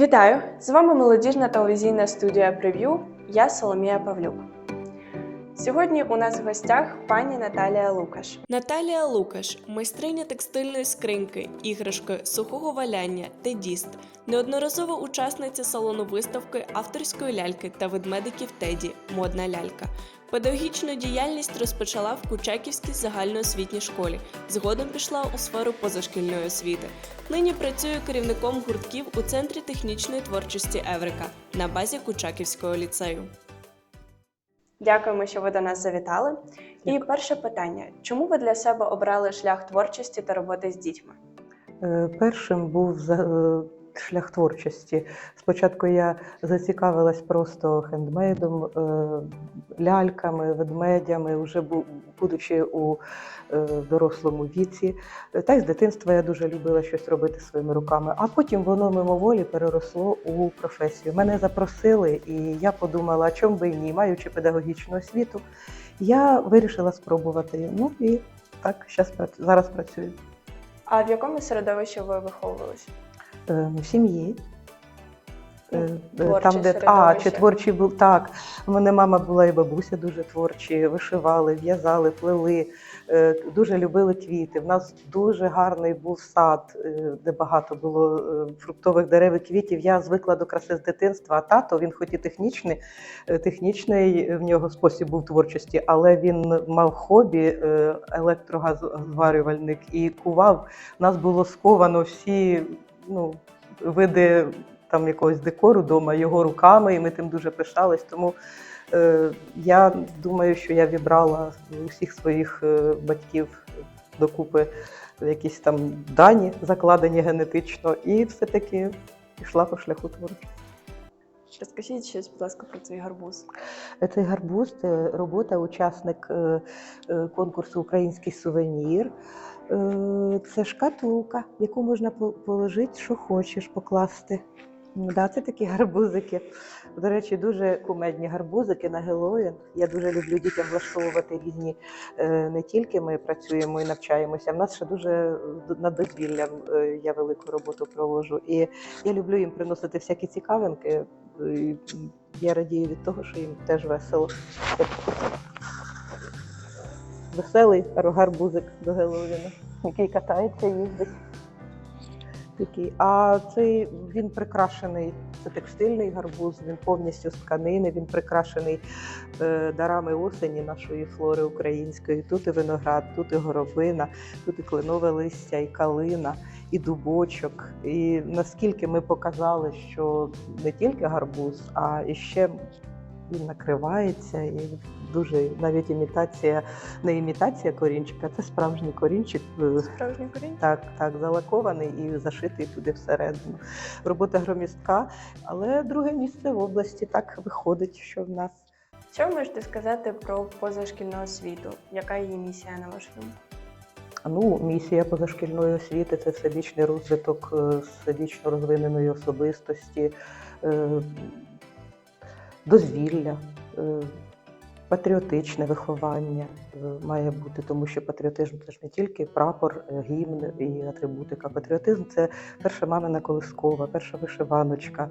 Вітаю! З вами молодіжна телевізійна студія Прев'ю. Я Соломія Павлюк. Сьогодні у нас в гостях пані Наталія Лукаш. Наталія Лукаш, майстриня текстильної скриньки, іграшки, сухого валяння, тедіст, неодноразова учасниця салону виставки авторської ляльки та ведмедиків Теді Модна лялька. Педагогічну діяльність розпочала в Кучаківській загальноосвітній школі. Згодом пішла у сферу позашкільної освіти. Нині працює керівником гуртків у центрі технічної творчості Еврика на базі Кучаківського ліцею. Дякуємо, що ви до нас завітали. І перше питання: чому ви для себе обрали шлях творчості та роботи з дітьми? Е, Першим був за- е, шлях творчості. Спочатку я зацікавилась просто хендмейдом, е, ляльками, ведмедями, вже будучи у е, дорослому віці. Та й з дитинства я дуже любила щось робити своїми руками. А потім воно мимоволі переросло у професію. Мене запросили, і я подумала, а чому би і ні, маючи педагогічну освіту, я вирішила спробувати. Ну і так, зараз працюю. А в якому середовищі ви виховувалися? Е, В сім'ї. Е, е, творче Там, де а, чи творчий був так. У мене мама була і бабуся дуже творчі, вишивали, в'язали, плели, дуже любили квіти. В нас дуже гарний був сад, де багато було фруктових дерев і квітів. Я звикла до краси з дитинства. А тато він, хоч і технічний, технічний в нього спосіб був творчості, але він мав хобі е, електрогаззварювальник і кував. У нас було сковано всі ну, види там якогось декору вдома його руками, і ми тим дуже пишались. Тому е, я думаю, що я вібрала усіх своїх е, батьків докупи якісь там дані, закладені генетично, і все-таки пішла по шляху творчості. Розкажіть щось, будь ласка, про цей гарбуз. Цей гарбуз це робота, учасник е, е, конкурсу Український сувенір. Е, Це шкатулка, в яку можна по- положити, що хочеш покласти. Да, це такі гарбузики. До речі, дуже кумедні гарбузики на Геловін. Я дуже люблю дітям влаштовувати різні. е, Не тільки ми працюємо і навчаємося. В нас ще дуже е, над дозвіллям я велику роботу проводжу. І я люблю їм приносити всякі цікавинки. Я радію від того, що їм теж весело. Веселий гарбузик до Геловіна, який катається, їздить. Такий. А цей він прикрашений, це текстильний гарбуз, він повністю з тканини, він прикрашений е, дарами осені нашої флори української. Тут і виноград, тут і горобина, тут і кленове листя, і калина, і дубочок. І наскільки ми показали, що не тільки гарбуз, а і ще він накривається, і дуже навіть імітація, не імітація корінчика, це справжній корінчик. е, Справжній корінь? так, так, залакований і зашитий туди всередину. Робота громістка, але друге місце в області так виходить, що в нас. Що ви можете сказати про позашкільну освіту? Яка її місія на вашу думку? Ну, місія позашкільної освіти це всебічний розвиток е, всебічно розвиненої особистості, е, дозвілля, е, патріотичне виховання е, має бути, тому що патріотизм це ж не тільки прапор, е, гімн і атрибутика. Патріотизм це перша мамина колискова, перша вишиваночка,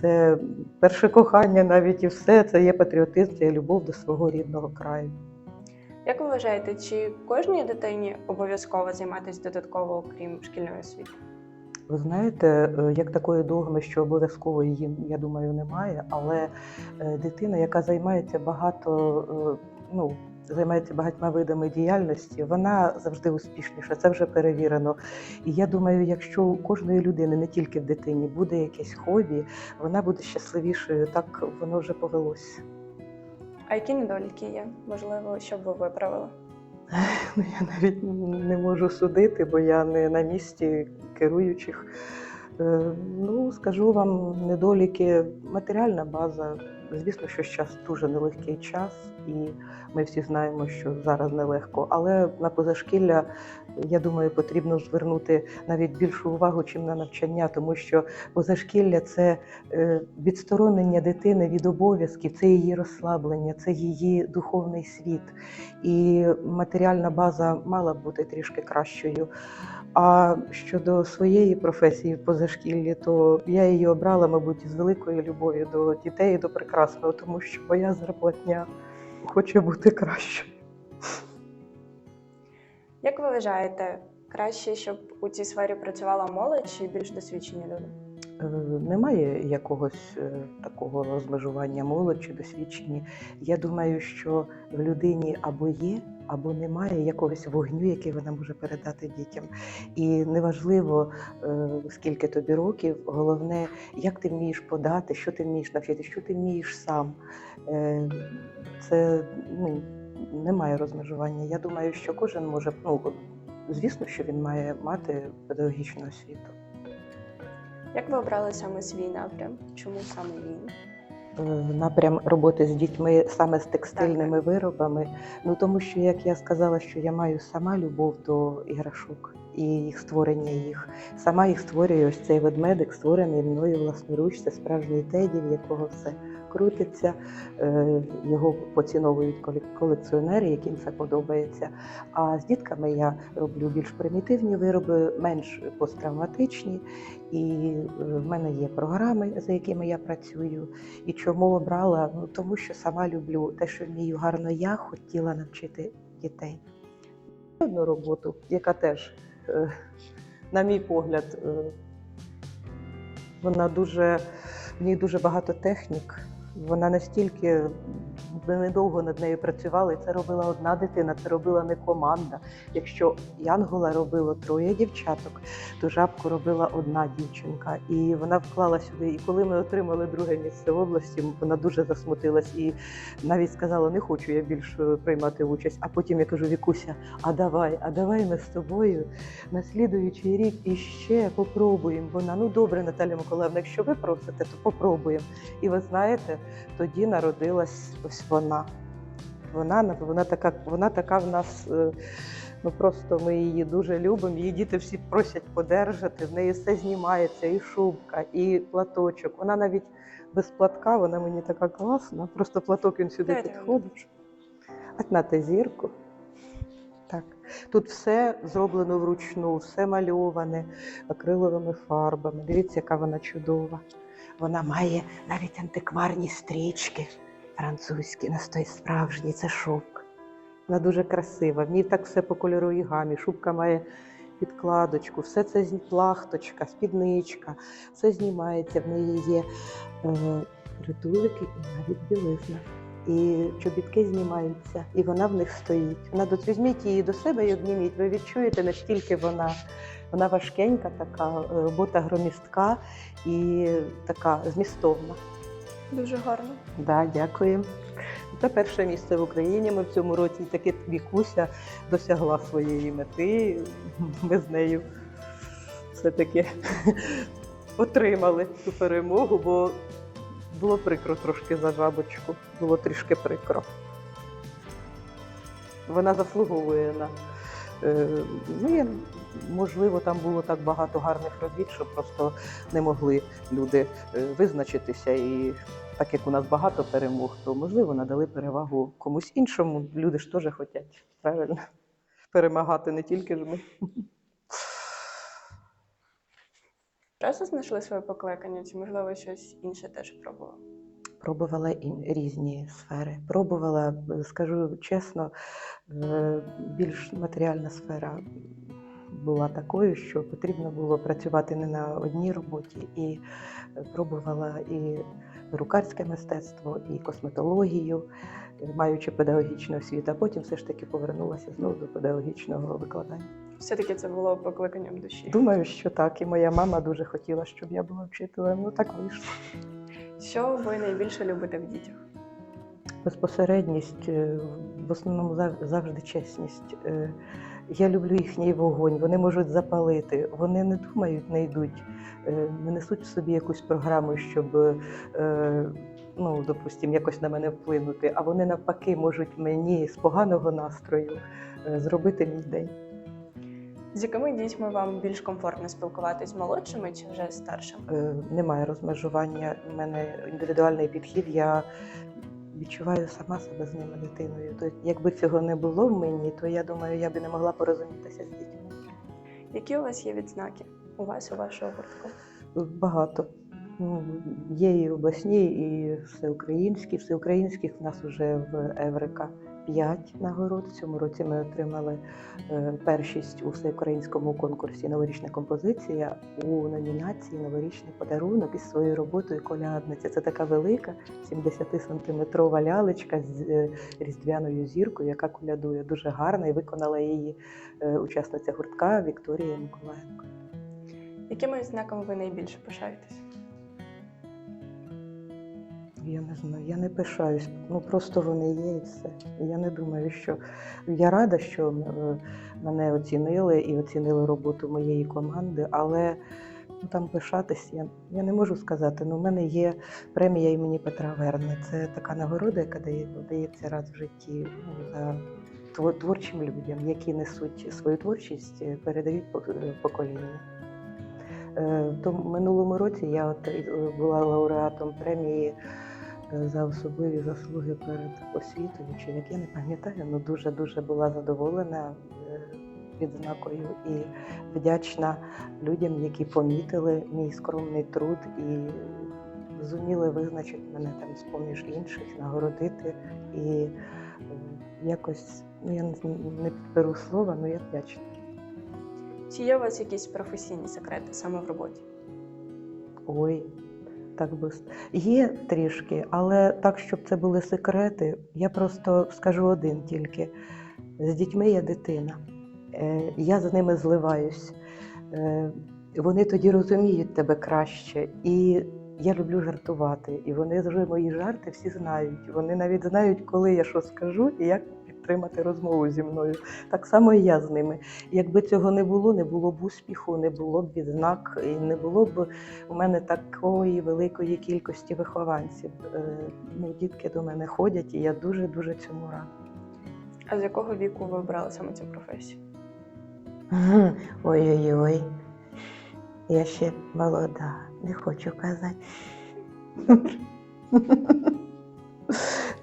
це перше кохання навіть і все. Це є патріотизм, це є любов до свого рідного краю. Як ви вважаєте, чи кожній дитині обов'язково займатися додатково, окрім шкільної освіти? Ви знаєте, е, як такої догми, що обов'язково її, я думаю, немає, але е, дитина, яка займається багато, е, ну, займається багатьма видами діяльності, вона завжди успішніша, це вже перевірено. І я думаю, якщо у кожної людини, не тільки в дитині, буде якесь хобі, вона буде щасливішою, так воно вже повелося. А які недоліки є? Можливо, що б ви виправили? Ну, я навіть не можу судити, бо я не на місці керуючих. Е, Ну, скажу вам, недоліки, матеріальна база. Звісно, що зараз дуже нелегкий час. і ми всі знаємо, що зараз нелегко. Але на позашкілля, я думаю, потрібно звернути навіть більшу увагу, чим на навчання, тому що позашкілля це е, відсторонення дитини від обов'язків, це її розслаблення, це її духовний світ. І матеріальна база мала б бути трішки кращою. А щодо своєї професії позашкіллі, то я її обрала, мабуть, з великою любов'ю до дітей і до прекрасного, тому що моя зарплатня хоче бути кращою. Як ви вважаєте, краще, щоб у цій сфері працювала молодь чи більш досвідчені люди? Е, Немає якогось е, такого розмежування молодь чи досвідчені. Я думаю, що в людині або є, або немає якогось вогню, який вона може передати дітям. І неважливо, е, скільки тобі років, головне, як ти вмієш подати, що ти вмієш навчити, що ти вмієш сам. Це ну, немає розмежування. Я думаю, що кожен може, ну звісно, що він має мати педагогічну освіту. Як ви обрали саме свій напрям? Чому саме він? Е, напрям роботи з дітьми саме з текстильними виробами. Ну тому що, як я сказала, що я маю сама любов до іграшок і їх створення їх. Сама їх створюю ось цей ведмедик, створений мною власноруч. Це справжній теді, в якого все крутиться. Е, Його поціновують колекціонери, яким це подобається. А з дітками я роблю більш примітивні вироби, менш посттравматичні. І е, в мене є програми, за якими я працюю. І чому обрала? Ну тому що сама люблю те, що вмію гарно я хотіла навчити дітей. Одну роботу, яка теж, е, на мій погляд, вона дуже в ній дуже багато технік. Вона настільки ми недовго над нею працювали. Це робила одна дитина, це робила не команда. Якщо Янгола робило троє дівчаток, то жабку робила одна дівчинка, і вона вклала сюди. І коли ми отримали друге місце в області, вона дуже засмутилась і навіть сказала: не хочу я більше приймати участь. А потім я кажу: Вікуся, а давай, а давай ми з тобою на слідуючий рік іще попробуємо. Вона ну добре, Наталя Миколаївна, якщо ви просите, то попробуємо. І ви знаєте, тоді народилась ось вона. Вона вона така, вона така в нас. е, Ну просто ми її дуже любимо. Її діти всі просять подержати. В неї все знімається, і шубка, і платочок. Вона навіть без платка, вона мені така класна. Просто платок він сюди підходить. От на те зірку. Так. Тут все зроблено вручну, все мальоване акриловими фарбами. Дивіться, яка вона чудова. Вона має навіть антикварні стрічки французькі, настой справжній, це шовк. Вона дуже красива. В ній так все по кольоровій гамі. Шубка має підкладочку, все це плахточка, спідничка, все знімається. В неї є е, притулики і навіть білизна. І чобітки знімаються, і вона в них стоїть. Вона тут візьміть її до себе і обніміть. Ви відчуєте, наскільки вона, вона важкенька, така е, робота громістка і така змістовна. Дуже гарно. Да, дякую. Це перше місце в Україні. Ми в цьому році таки Вікуся досягла своєї мети. Ми з нею все-таки отримали цю перемогу, бо було прикро трошки за жабочку. Було трішки прикро. Вона заслуговує на. е, Ну, можливо, там було так багато гарних робіт, що просто не могли люди е, визначитися. І так як у нас багато перемог, то можливо надали перевагу комусь іншому. Люди ж теж хочуть правильно перемагати, не тільки ж ми. Просто знайшли своє покликання, чи можливо щось інше теж пробували? Пробувала і різні сфери. Пробувала, е, скажу чесно, е, більш матеріальна сфера була такою, що потрібно було працювати не на одній роботі, і е, пробувала і рукарське мистецтво, і косметологію, е, маючи педагогічну освіту, а потім все ж таки повернулася знову до педагогічного викладання. Все-таки це було покликанням душі. Думаю, що так. І моя мама дуже хотіла, щоб я була вчителем. Ну так вийшло. Що ви найбільше любите в дітях? Безпосередність, е, в основному завжди чесність. Я люблю їхній вогонь, вони можуть запалити, вони не думають, не йдуть, е, не несуть в собі якусь програму, щоб е, ну, допустим, якось на мене вплинути, а вони навпаки можуть мені з поганого настрою е, зробити мій день. З якими дітьми вам більш комфортно спілкуватись з молодшими чи вже старшими? Немає розмежування. У мене індивідуальний підхід. Я відчуваю сама себе з ними дитиною. Тобто, якби цього не було в мені, то я думаю, я би не могла порозумітися з дітьми. Які у вас є відзнаки? У вас, у вашого гуртку? Багато. Ну, є і обласні, і всеукраїнські. Всеукраїнських в нас вже в Еврика 5 нагород. В цьому році ми отримали е, першість у всеукраїнському конкурсі Новорічна композиція у номінації Новорічний подарунок із своєю роботою колядниця. Це така велика 70-сантиметрова лялечка з е, різдвяною зіркою, яка колядує дуже гарно, і виконала її е, учасниця гуртка Вікторія Миколаєнко. Якими знаками ви найбільше пишаєтесь? Я не знаю, я не пишаюсь. Ну просто вони є і все. Я не думаю, що я рада, що е, мене оцінили і оцінили роботу моєї команди, але ну, там пишатись я, я не можу сказати. Ну, у мене є премія імені Петра Верни. Це така нагорода, яка дає, дається раз в житті ну, за творчим людям, які несуть свою творчість, е, передають е, покоління. В минулому році я от була лауреатом премії за особливі заслуги перед освітою, чи як я не пам'ятаю, але дуже дуже була задоволена е, відзнакою і вдячна людям, які помітили мій скромний труд і зуміли визначити мене там з поміж інших, нагородити і якось ну я не підберу слова, але я вдячна. Чи є у вас якісь професійні секрети саме в роботі? Ой, так би є трішки, але так, щоб це були секрети, я просто скажу один тільки: з дітьми я дитина. Е, Я з ними зливаюсь. Е, Вони тоді розуміють тебе краще. І я люблю жартувати. І вони вже мої жарти всі знають. Вони навіть знають, коли я що скажу і як підтримати розмову зі мною. Так само і я з ними. Якби цього не було, не було б успіху, не було б відзнак, і не було б у мене такої великої кількості вихованців. Е, Ну, дітки до мене ходять, і я дуже дуже цьому рада. А з якого віку ви обрали саме цю професію? Ой-ой-ой. Я ще молода, не хочу казати.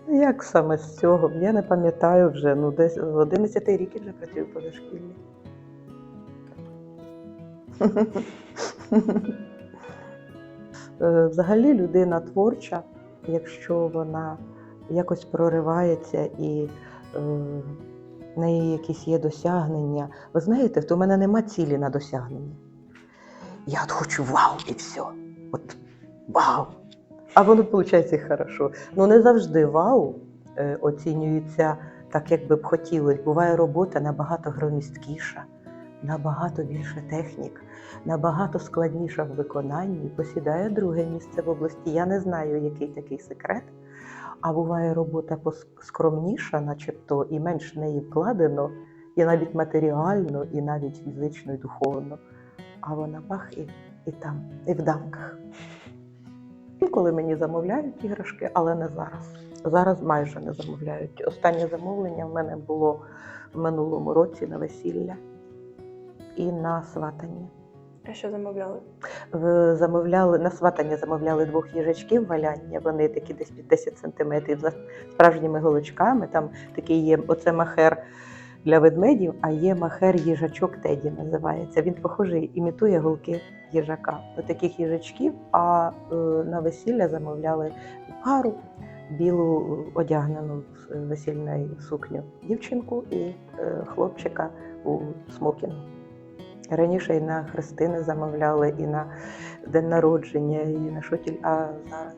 Як саме з цього? Я не пам'ятаю вже. Ну, десь з 11 рік я вже працюю в позашкіллі. Е, Взагалі людина творча, якщо вона якось проривається і е, в неї якісь є досягнення. Ви знаєте, то в мене нема цілі на досягнення. Я от хочу вау і все. От вау. А воно виходить хорошо. Ну не завжди вау е, оцінюється так, як би б хотілося. Буває робота набагато громісткіша, набагато більше технік, набагато складніша в виконанні. Посідає друге місце в області. Я не знаю, який такий секрет. А буває робота скромніша, начебто, і менш в неї вкладено, і навіть матеріально, і навіть фізично, і духовно. А вона бах і, і там, і в дамках. Інколи мені замовляють іграшки, але не зараз. Зараз майже не замовляють. Останнє замовлення в мене було в минулому році на весілля і на сватання. А що замовляли? Замовляли на сватання замовляли двох їжачків валяння. Вони такі десь під 10 сантиметрів за справжніми голочками. Там такий є оце махер для ведмедів, а є махер їжачок Теді називається. Він похожий, імітує голки їжака. Отаких їжачків. А е, на весілля замовляли пару білу одягнену в весільну сукню дівчинку і е, хлопчика у смокінгу. Раніше і на хрестини замовляли, і на день народження, і на що тільки. А зараз,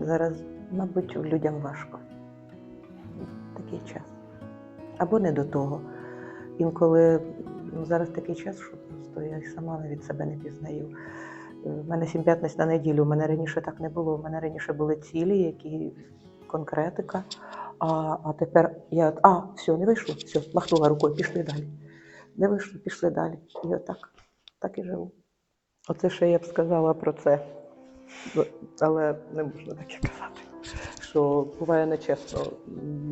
зараз, мабуть, людям важко. Такий час. Або не до того. Інколи ну, зараз такий час, що просто я сама навіть себе не пізнаю. У мене сім п'ятниць на неділю. У мене раніше так не було. У мене раніше були цілі, які конкретика. А, а тепер я а, все, не вийшло, все, махнула рукою, пішли далі. Не вийшло, пішли далі. І отак, так і живу. Оце ще я б сказала про це. Але не можна таке казати. Що буває нечесно.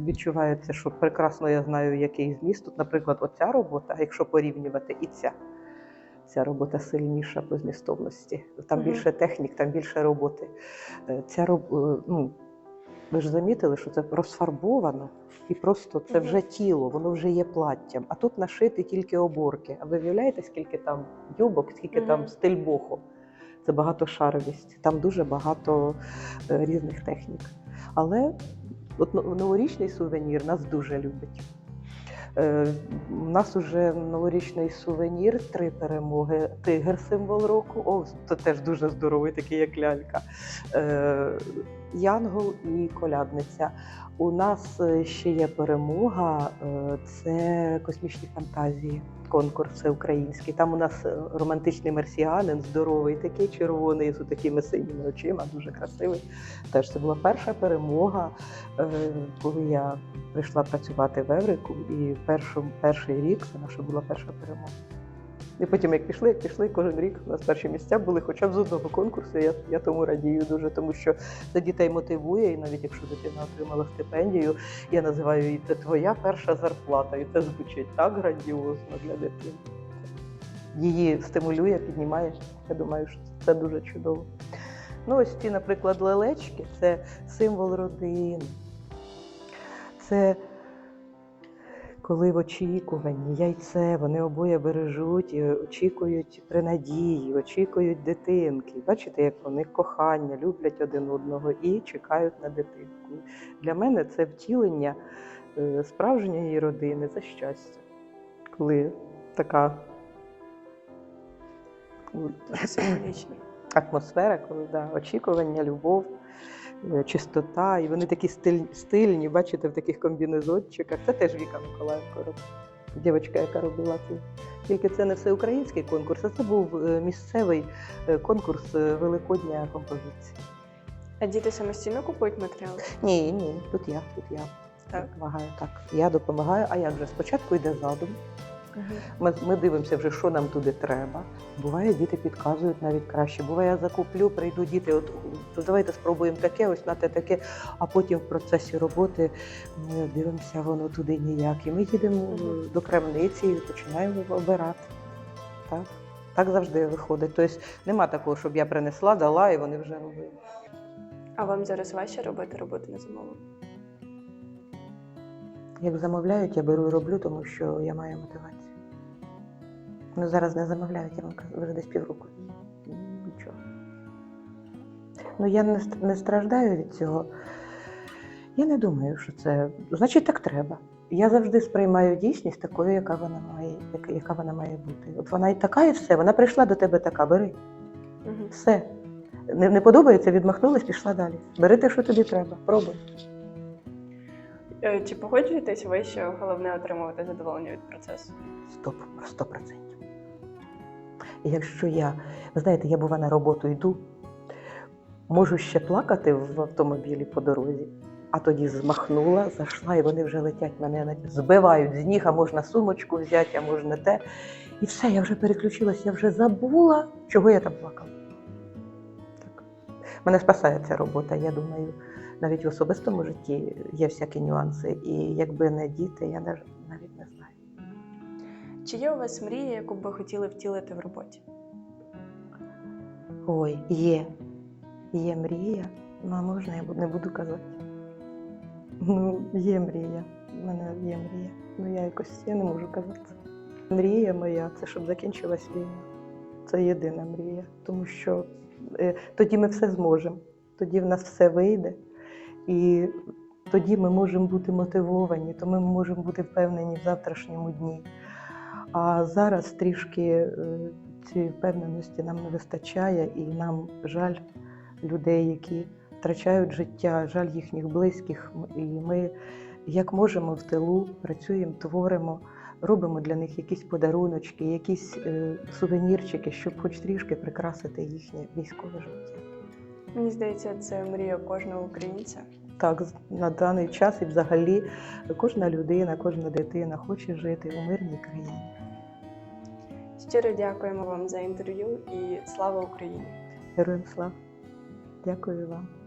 Відчувається, що прекрасно я знаю, який зміст. Тут, наприклад, оця робота, якщо порівнювати, і ця. Ця робота сильніша по змістовності. Там Мгм. більше технік, там більше роботи. Е, Ця роб... е, ну, ви ж замітили, що це розфарбовано, і просто це вже тіло, воно вже є платтям. А тут нашити тільки оборки. А ви уявляєте, скільки там юбок, скільки там Мгм. стиль боху? Це багатошаровість, там дуже багато е, різних технік. Але от новорічний сувенір нас дуже любить. Е, У нас уже новорічний сувенір, три перемоги. Тигр символ року. О, це теж дуже здоровий, такий як лялька. Е, Янгол і колядниця. У нас е, ще є перемога, це космічні фантазії. Конкурс всеукраїнський. Там у нас е, романтичний марсіанин, здоровий, такий червоний, з такими синіми очима, дуже красивий. Теж це була перша перемога, е, коли я прийшла працювати в Еврику, і перший рік це наша була перша перемога. І потім, як пішли, як пішли, кожен рік у нас перші місця були хоча б з одного конкурсу. Я, я тому радію дуже, тому що це дітей мотивує, і навіть якщо дитина отримала стипендію, я називаю її це твоя перша зарплата. І це звучить так грандіозно для дитини. Її стимулює, піднімає. Я думаю, що це дуже чудово. Ну, ось ці, наприклад, лелечки це символ родини. Це коли в очікуванні яйце, вони обоє бережуть і очікують при надії, очікують дитинки. Бачите, як вони кохання, люблять один одного і чекають на дитинку. Для мене це втілення е, справжньої родини, це щастя. Коли така атмосфера, коли да, очікування, любов, чистота. І вони такі стиль, стильні, бачите, в таких комбінезончиках. Це теж Віка Миколаєнко робила. Дівчинка, яка робила це. Тільки це не всеукраїнський конкурс, а це був е, місцевий е, конкурс е, Великодня композиції. А діти самостійно купують матеріали? Ні, ні, тут я, тут я Так. допомагаю. Так, я допомагаю. А як же? Спочатку йде задум. Ми, ми дивимося вже, що нам туди треба. Буває, діти підказують навіть краще. Буває, я закуплю, прийду діти, от то давайте спробуємо таке, ось на те таке. А потім в процесі роботи ми дивимося, воно туди ніяк. І ми їдемо Мгм. до крамниці і починаємо обирати. Так, так завжди виходить. Тобто нема такого, щоб я принесла, дала і вони вже робили. А вам зараз важче робити роботу на замовлення? Як замовляють, я беру і роблю, тому що я маю мотивацію. Ну зараз не замовляють, я вам кажу, вже десь півроку. Нічого. Ну я не, не страждаю від цього. Я не думаю, що це. Значить, так треба. Я завжди сприймаю дійсність такою, яка вона має, яка- вона має бути. От вона і така, і все. Вона прийшла до тебе така, бери. Угу. Все. Не, не подобається, відмахнулась, пішла далі. Бери те, що тобі треба. Пробуй. Чи погоджуєтесь ви, що головне отримувати задоволення від процесу? Стоп, сто процентів. Якщо я, ви знаєте, я бува на роботу йду, можу ще плакати в автомобілі по дорозі, а тоді змахнула, зайшла, і вони вже летять мене збивають з ніг, а можна сумочку взяти, а можна те. І все, я вже переключилась, я вже забула, чого я там плакала. Так. Мене спасає ця робота, я думаю, навіть в особистому житті є всякі нюанси. І якби не діти, я не. Чи є у вас мрія, яку б ви хотіли втілити в роботі? Ой, є. Є мрія. Ну, а можна я не буду казати. Ну, є мрія. У мене є мрія. Ну я якось я не можу казати. Мрія моя це щоб закінчилась війна. Це єдина мрія. Тому що е, тоді ми все зможемо. Тоді в нас все вийде. І тоді ми можемо бути мотивовані, то ми можемо бути впевнені в завтрашньому дні. А зараз трішки е, цієї впевненості нам не вистачає, і нам жаль людей, які втрачають життя, жаль їхніх близьких. І ми, як можемо, в тилу працюємо, творимо, робимо для них якісь подаруночки, якісь е, сувенірчики, щоб хоч трішки прикрасити їхнє військове життя. Мені здається, це мрія кожного українця. Так, на даний час і взагалі кожна людина, кожна дитина хоче жити у мирній країні. Щиро дякуємо вам за інтерв'ю і слава Україні! Героям слава! Дякую вам.